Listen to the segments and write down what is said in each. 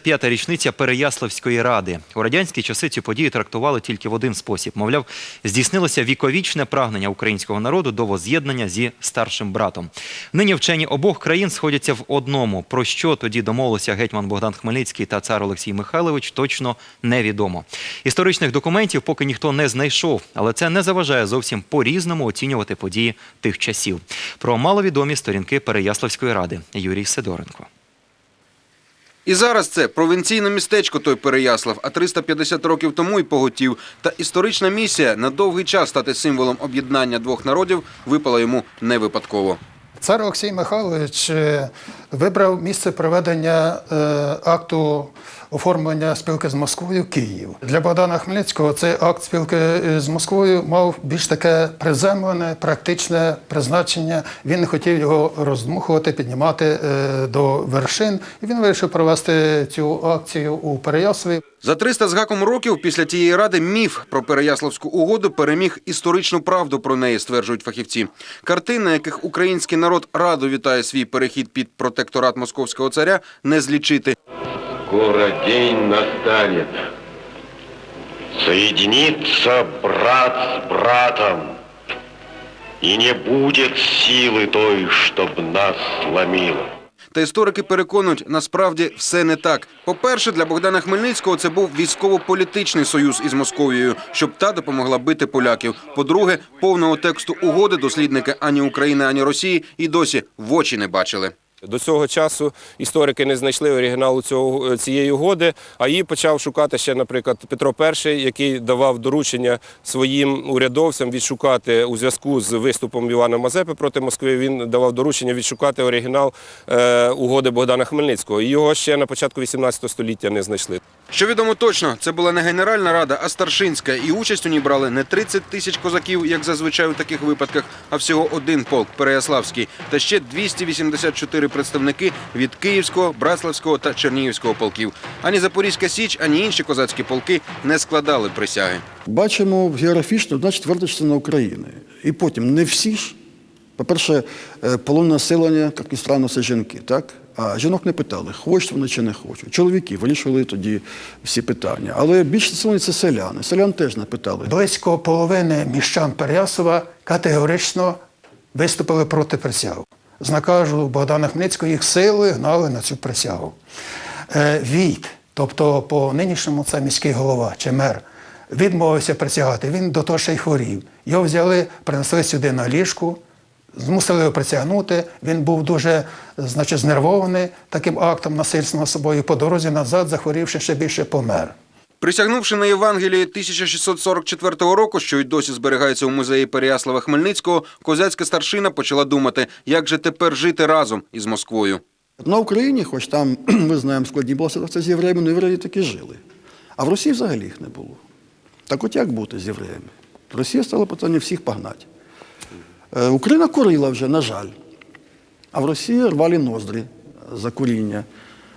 75-та річниця Переяславської ради. У радянські часи цю подію трактували тільки в один спосіб. Мовляв, здійснилося віковічне прагнення українського народу до воз'єднання зі старшим братом. Нині вчені обох країн сходяться в одному. Про що тоді домовилися гетьман Богдан Хмельницький та цар Олексій Михайлович, точно невідомо. Історичних документів поки ніхто не знайшов, але це не заважає зовсім по-різному оцінювати події тих часів. Про маловідомі сторінки Переяславської ради Юрій Сидоренко. І зараз це провінційне містечко той Переяслав, а 350 років тому й поготів. Та історична місія на довгий час стати символом об'єднання двох народів випала йому не випадково. Цар Олексій Михайлович е, вибрав місце проведення е, акту оформлення спілки з Москвою Київ. Для Богдана Хмельницького цей акт спілки е, з Москвою мав більш таке приземлене, практичне призначення. Він не хотів його роздмухувати, піднімати е, до вершин. І він вирішив провести цю акцію у Переяславі. За 300 з гаком років після тієї ради міф про Переяславську угоду переміг історичну правду про неї, стверджують фахівці. Картин, на яких український народ радо вітає свій перехід під протекторат московського царя, не злічити. Скоро день настанет. Соединится брат с братом, и не будет силы той, чтоб нас сломила. Та історики переконують, насправді все не так. По-перше, для Богдана Хмельницького це був військово-політичний союз із Московією, щоб та допомогла бити поляків. По-друге, повного тексту угоди дослідники ані України, ані Росії і досі в очі не бачили. До цього часу історики не знайшли оригіналу цього, цієї угоди, а її почав шукати ще, наприклад, Петро І, який давав доручення своїм урядовцям відшукати у зв'язку з виступом Івана Мазепи проти Москви. Він давав доручення відшукати оригінал е, угоди Богдана Хмельницького. Його ще на початку 18 століття не знайшли. Що відомо точно, це була не Генеральна Рада, а старшинська, і участь у ній брали не 30 тисяч козаків, як зазвичай у таких випадках, а всього один полк Переяславський, та ще 284 представники від Київського, Братславського та Чернігівського полків. Ані Запорізька Січ, ані інші козацькі полки не складали присяги. Бачимо географічно одна четверта частина України. І потім не всі ж. По-перше, е, полонне населення, як ні странно, це жінки, так? А жінок не питали, хочуть вони чи не хочуть. Чоловіки вирішували тоді всі питання. Але більше населення це селяни. Селян теж не питали. Близько половини міщан Переяслава категорично виступили проти присягу. З наказу Богдана Хмельницького їх силою гнали на цю присягу. Е, Війт, тобто по нинішньому це міський голова чи мер, відмовився присягати. Він до того ще й хворів. Його взяли, принесли сюди на ліжку, змусили його присягнути. Він був дуже значить, знервований таким актом насильства собою. По дорозі назад, захворівши ще більше помер. Присягнувши на Євангелії 1644 року, що й досі зберігається у музеї Переяслава Хмельницького, козацька старшина почала думати, як же тепер жити разом із Москвою. На Україні, хоч там ми знаємо складні була ситуація з євреями, але євреї таки жили. А в Росії взагалі їх не було. Так от як бути з євреями? Росія стала питання всіх погнати. Е, Україна курила вже, на жаль. А в Росії рвали ноздрі за куріння.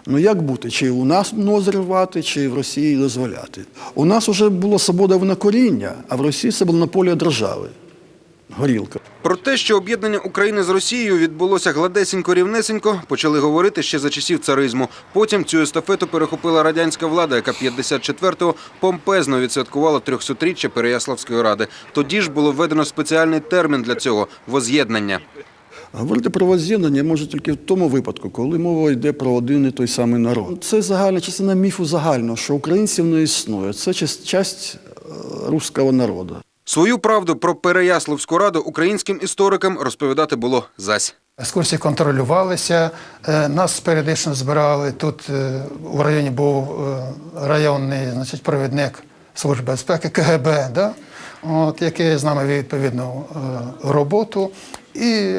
Ну як бути? Чи у нас ноздрі рвати, чи в Росії дозволяти? У нас вже була свобода винокуріння, а в Росії це було монополія держави. Горілка. Про те, що об'єднання України з Росією відбулося гладесенько-рівнесенько, почали говорити ще за часів царизму. Потім цю естафету перехопила радянська влада, яка 54-го помпезно відсвяткувала 300-річчя Переяславської ради. Тоді ж було введено спеціальний термін для цього воз'єднання. Говорити про возз'єднання може тільки в тому випадку, коли мова йде про один і той самий народ. Це загальна частина міфу загально, що українців не існує. Це часть, часть е, руського народу. Свою правду про Переяславську раду українським історикам розповідати було зась. Екскурсії контролювалися, е, нас періодично збирали. Тут е, у районі був районний значить, провідник Служби безпеки КГБ, да? От, який з нами відповідну роботу. І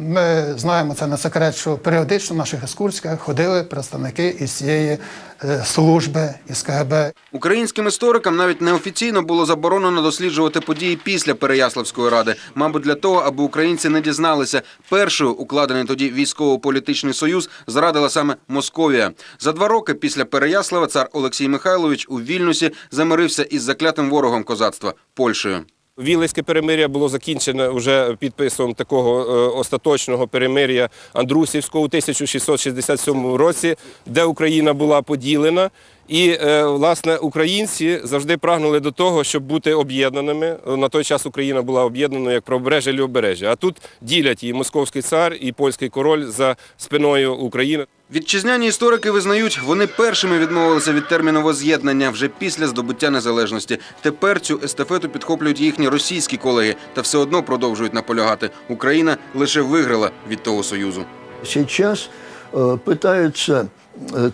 ми знаємо це не секрет, що періодично в наших екскурсіях ходили представники із цієї е, служби, із КГБ. Українським історикам навіть неофіційно було заборонено досліджувати події після Переяславської ради. Мабуть, для того, аби українці не дізналися, першою укладений тоді військово-політичний союз зрадила саме Московія. За два роки після Переяслава цар Олексій Михайлович у Вільнюсі замирився із заклятим ворогом козацтва Польщею. Вілейське перемир'я було закінчене вже підписом такого е, остаточного перемир'я Андрусівського у 1667 році, де Україна була поділена. І е, власне українці завжди прагнули до того, щоб бути об'єднаними. На той час Україна була об'єднаною як правобережжя і лівобережжя. А тут ділять і московський цар, і польський король за спиною України. Вітчизняні історики визнають, вони першими відмовилися від терміну воз'єднання вже після здобуття незалежності. Тепер цю естафету підхоплюють їхні російські колеги та все одно продовжують наполягати. Україна лише виграла від того союзу. Сейчас э, пытаются э,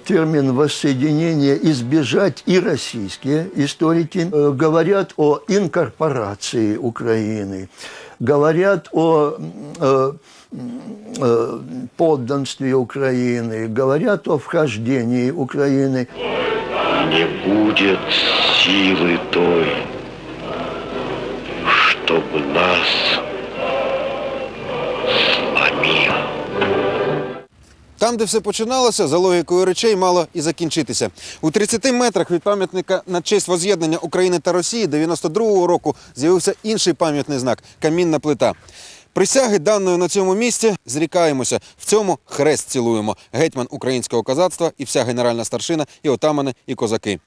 Термин воссоединения избежать и российские историки. Э, говорят о инкорпорации Украины, говорят о э, э, подданстве Украины, говорят о вхождении Украины. Не будет силы той, чтобы нас Там, де все починалося, за логікою речей мало і закінчитися. У 30 метрах від пам'ятника на честь воз'єднання України та Росії 92-го року з'явився інший пам'ятний знак камінна плита. Присяги даної на цьому місці зрікаємося. В цьому хрест цілуємо. Гетьман українського козацтва і вся генеральна старшина, і отамани, і козаки.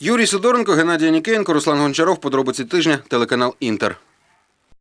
Юрій Сидоренко, Геннадій Нікеєнко, Руслан Гончаров. Подробиці тижня. Телеканал Інтер.